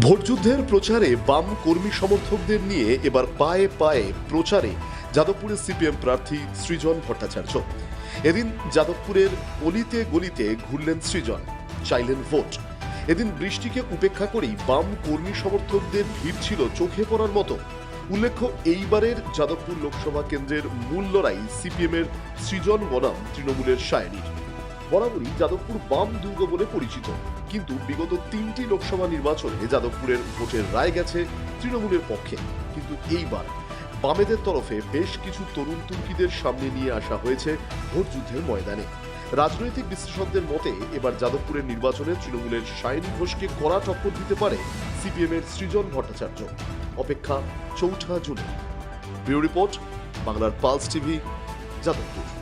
ভোটযুদ্ধের প্রচারে বাম কর্মী সমর্থকদের নিয়ে এবার পায়ে পায়ে প্রচারে যাদবপুরের সিপিএম প্রার্থী সৃজন ভট্টাচার্য। এদিন যাদবপুরের অলিতে গলিতে ঘুরলেন সৃজন, চাইলেন ভোট। এদিন বৃষ্টিকে উপেক্ষা করেই বাম কর্মী সমর্থকদের ভিড় ছিল চোখে পড়ার মতো। উল্লেখ্য, এইবারের যাদবপুর লোকসভা কেন্দ্রের মূল লড়াই সিপিএমের সৃজন বনাম তৃণমূলের সায়নীর বরাবরই যাদবপুর বাম দুর্গ বলে পরিচিত। কিন্তু বিগত তিনটি লোকসভা নির্বাচনে যাদবপুরের ভোটের রায় গেছে তৃণমূলের পক্ষে। কিন্তু এইবার বামেদের তরফে বেশ কিছু তরুণ তুর্কিদের সামনে নিয়ে আসা হয়েছে ভোট যুদ্ধের ময়দানে। রাজনৈতিক বিশ্লেষকদের মতে, এবার যাদবপুরের নির্বাচনে তৃণমূলের সায়নী ঘোষকে কড়া টক্কর দিতে পারে সিপিএম এর সৃজন ভট্টাচার্য। অপেক্ষা চৌঠা জুনে। ব্যুরো রিপোর্ট, বাংলার পালস টিভি, যাদবপুর।